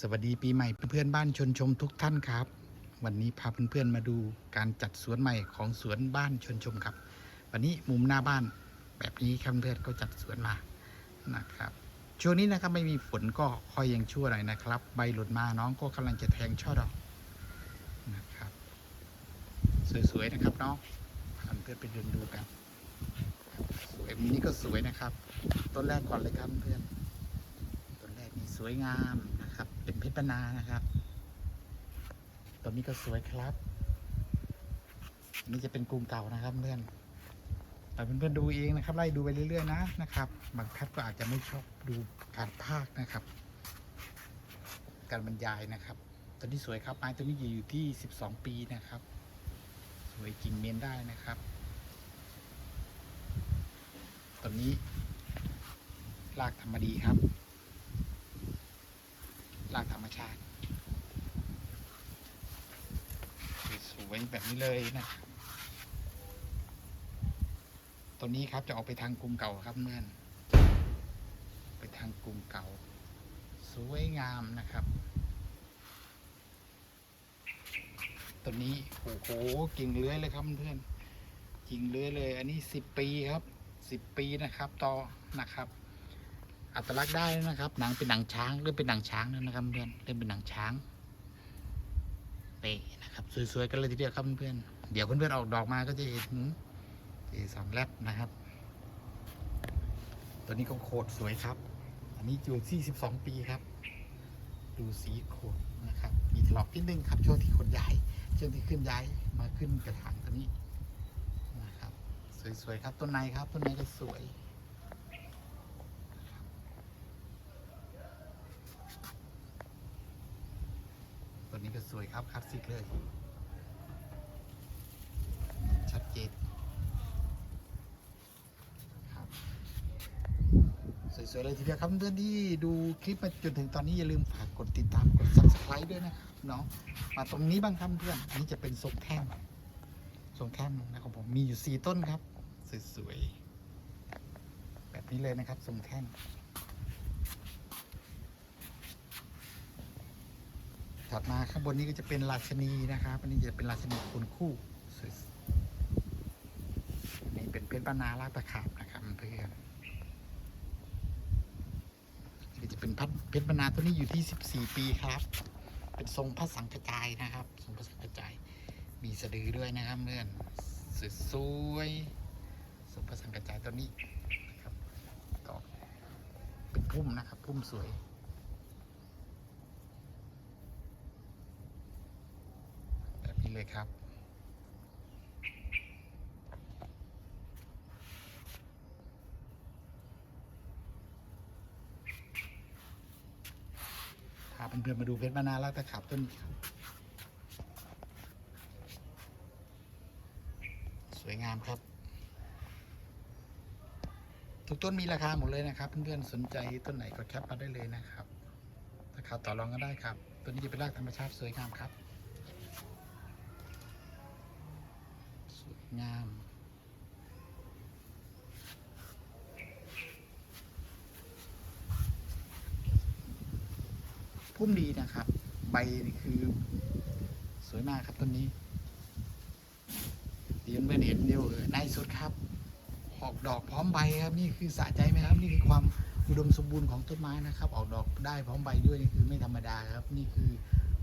สวัสดีปีใหม่เพื่อนบ้านชนชมทุกท่านครับ วันนี้พาเพื่อนๆมาดูการจัดสวนใหม่ของสวนบ้านชนชมครับ วันนี้มุมหน้าบ้านแบบนี้ครับเพื่อนก็จัดสวนมานะครับช่วงนี้นะครับไม่มีฝนก็ค่อยยังชั่วหน่อยนะครับ ใบหลุดมาน้องก็กำลังจะแทงช่อดอกนะครับ สวยๆนะครับน้องพาเพื่อนไปเดินดูกันสวยมุมนี้ก็สวยนะครับ ต้นแรกก่อนเลยครับเพื่อนต้นแรกนี่สวยงามน เป็นเพชรปนานะครับต้นนี้ก็สวยครับ นี่จะเป็นกรุงเก่านะครับเพื่อนแต่เพื่อนๆดูเองนะครับ ไล่ดูไปเรื่อยๆนะนะครับ บางท่านก็อาจจะไม่ชอบดูการภาคนะครับ การบรรยายนะครับต้นนี้สวยครับไม้ต้นนี้อยู่ที่ 12 ปีนะครับ สวยจริงเมนได้นะครับต้นนี้รากธรรมดีครับ ชาติ สวยแบบนี้เลยนะตัวนี้ครับจะออกไปทางกรุงเก่าครับเมื่อนไปทางกรุงเก่า สวยงามนะครับตัวนี้โอ้โหกิ่งเลื้อยเลยครับเพื่อนกิ่งเลื้อยเลย อันนี้สิบปีครับสิบปีนะครับต่อนะครับ อัตลักษณ์ได้นะครับ หนังเป็นหนังช้างเรื่องเป็นหนังช้างด้วนะครับเพื่อนเรื่องเป็นหนังช้างนี่นะครับสวยๆกันเลยทีเดียวครับเพื่อนเดี๋ยวเพื่อนๆออกดอกมาก็จะเห็นเอสามแลบนะครับ ตัวนี้ก็โคตรสวยครับ อันนี้อยู่ที่สิบสองปีครับ ดูสีโคตรนะครับ มีถลอกนิดนึงครับช่วงที่ขนย้ายช่วงที่ขึ้นย้ายมาขึ้นกระถางตัวนี้นะครับ สวยๆครับต้นในครับต้นในก็สวย ตั วนี้ก็สวยครับคลาสสิกเลย ชัดเจนครับสวยๆเลยทีเดียวครับเพื่อนที่ดูคลิปมาจนถึงตอนนี้อย่าลืมฝากกดติดตามกด subscribe ด้วยนะครับเนาะมาตรงนี้บ้างครับเพื่อนอันนี้จะเป็นทรงแท่งทรงแท่งนะครับผมมีอยู่สี่ต้นครับ สวยๆแบบนี้เลยนะครับทรงแท่ง ถัดมาข้างบนนี้ก็จะเป็นราชนีนะครับอันนี้จะเป็นราชนีคนคู่สวยอันนี้เป็นเพชรปานาลากตะขาบนะครับเพื่อนนี่จะเป็นพัดเพชรปานาตัวนี้อยู่ที่ 14 ปีครับ เป็นทรงพระสังกระจายนะครับทรงพระสังกระจาย มีสะดือด้วยนะครับเพื่อนสวยๆทรงพระสังกระจายตัวนี้นะครับก็เป็นพุ่มนะครับพุ่มสวย แบบนี้เลย ครับพาเพื่อนๆมาดูเพชรมานาวแล้วตะขับต้นนี้ครับ สวยงามครับ ทุกต้นมีราคาหมดเลยนะครับ เพื่อนๆสนใจต้นไหนก็แคปมาได้เลยนะครับราคาต่อรองก็ได้ครับ ต้นนี้จะเป็นรากธรรมชาติสวยงามครับ งาม พุ่มดีนะครับ ใบนี่คือ สวยมากครับต้นนี้เดียนเป็นเห็นเดียวเออในสุดครับออกดอกพร้อมใบครับ นี่คือสะใจไหมครับ นี่คือความอุดมสมบูรณ์ของต้นไม้นะครับ ออกดอกได้พร้อมใบด้วยนี่คือไม่ธรรมดาครับ นี่คือ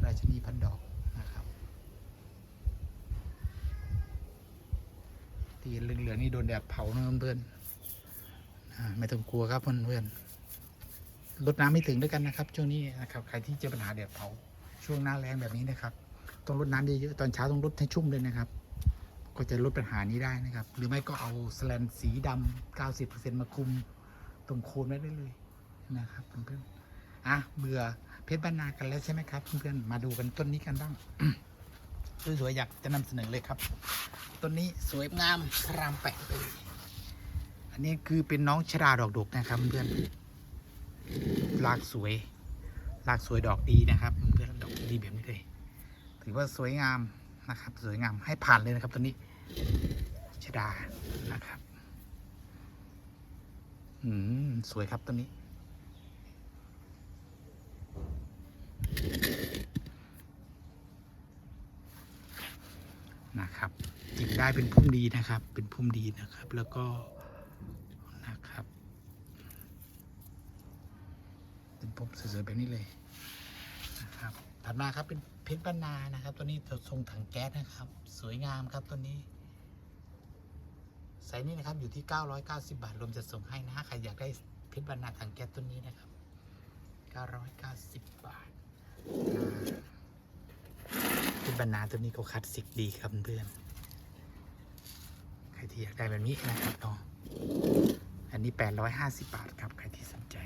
ราชนีพันดอกนะครับ ที่เหลืองๆนี่โดนแดดเผานะเพื่อนไม่ต้องกลัวครับเพื่อนๆรดน้ำไม่ถึงด้วยกันนะครับ ช่วงนี้นะครับใครที่เจอปัญหาแดดเผาช่วงหน้าแรงแบบนี้นะครับต้องรดน้ำเยอะๆตอนเช้าต้องรดให้ชุ่มเลยนะครับ ก็จะลดปัญหานี้ได้นะครับ หรือไม่ก็เอาสแลนสีดำ90%มาคุมตรงโคนไว้ได้เลยนะครับเพื่อนๆอะเบื่อเพชรบ้านนากันแล้วใช่ไหมครับเพื่อนๆมาดูกันต้นนี้กันบ้าง สวยๆอยากจะนำเสนอเลยครับต้นนี้สวยงามระามแปดเลยอันนี้คือเป็นน้องชราดอกดกนะครับเพื่อนรากสวยรากสวยดอกดีนะครับเพื่อนดอกดีแบบนี้เลยถือว่าสวยงามนะครับ สวยงามให้ผ่านเลยนะครับตัวนี้ชดานะครับ อืม สวยครับตัวนี้ ได้เป็นพุ่มดีนะครับ เป็นพุ่มดีนะครับ แล้วก็นะครับ เป็นพุ่มสวยๆแบบนี้เลยนะครับถัดมาครับเป็นเพชรบรรณานะครับ ตัวนี้ทรงถังแก๊สนะครับ สวยงามครับตัวนี้ไซส์นี้นะครับอยู่ที่ 990 บาทรวมจะส่งให้นะใครอยากได้เพชรบรรณาถังแก๊สตัวนี้นะครับ 990 บาทเพชรบรรณาตัวนี้ก็คลาสสิกดีครับเพื่อน รที่อยากได้แบบนี้นะครับเนาะอันนี้ 850 บาทครับใครที่สนใจ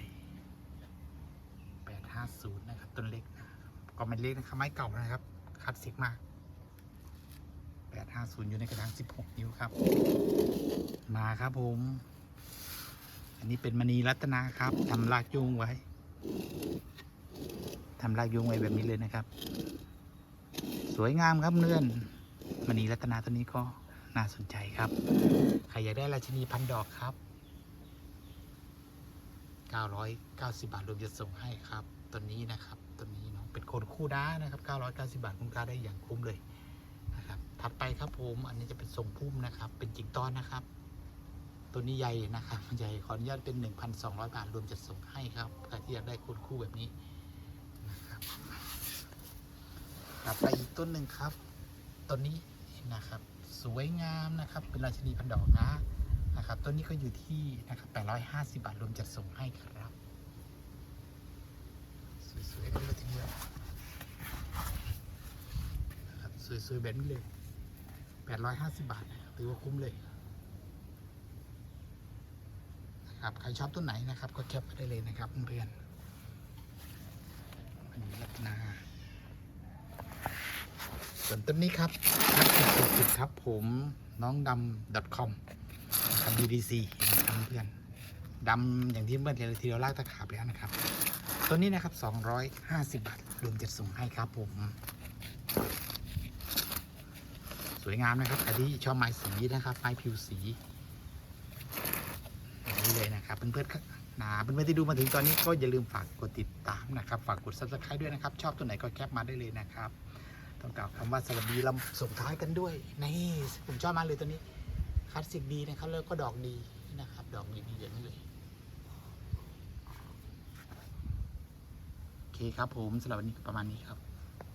850 นะครับต้นเล็กนะก็ไม่เล็กนะครับไม้เก่านะครับคลาสสิกมาก 850 อยู่ในกระถาง 16 นิ้วครับ มาครับผม อันนี้เป็นมณีรัตนาครับทำรากยุงไว้ทำรากยุงไว้แบบนี้เลยนะครับ สวยงามครับเนื่อนมณีรัตนาตัวนี้ก็ น่าสนใจครับ ใครอยากได้ราชินีพันดอกครับ 990 บาทรวมจะส่งให้ครับตัวนี้นะครับตัวนี้เนาะเป็นคนคู่ด้านะครับ 990 บาทคุณค่าได้อย่างคุ้มเลยนะครับ ถัดไปครับผมอันนี้จะเป็นทรงพุ่มนะครับ เป็นจิงต้อนนะครับ ตัวนี้ใหญ่นะครับใหญ่ขออนุญาตเป็น 1,200 บาทรวมจะส่งให้ครับใครที่อยากได้คนคู่แบบนี้นะครับถัดไปอีกต้นหนึ่งครับต้นนี้นะครับ สวยงามนะครับ เป็นราชินีพันดอกนะนะครับต้นนี้ก็อยู่ที่นะครับ850 บาทรวมจัดส่งให้ครับ สวยๆแบบนี้เลยทีเดียวนะครับสวยๆแบบนี้เลย850 บาทนะครับถือว่าคุ้มเลยนะครับใครชอบต้นไหนนะครับ ก็แคปมาได้เลยนะครับเพื่อนๆอันนี้รัตนา ส่วนต้นนี้ครับครับสุดๆครับ ผมน้องดำ .com นะครับ BDC นะครับเพื่อนดำอย่างที่เมื่อเทีเราลากตะขาบแล้วนะครับ ตัวนี้นะครับ 250 บาทรวมจะส่งให้ครับผม สวยงามนะครับใครที่ชอบไม้สีนะครับไม้ผิวสีนี้เลยนะครับเพื่อนๆครับนะเพื่อนๆที่ดูมาถึงตอนนี้ก็อย่าลืมฝากกดติดตามนะครับ ฝากกด subscribe ด้วยนะครับ ชอบตัวไหนก็แคปมาได้เลยนะครับ กล่าวคำว่าสวัสดีลำส่งท้ายกันด้วยนี่ผมชอบมากเลยตัวนี้คลาสสิกดีนะครับแล้วก็ดอกดีนะครับ ดอกดีดีอย่างนี้เลยโอเคครับผมสำหรับวันนี้ประมาณนี้ครับ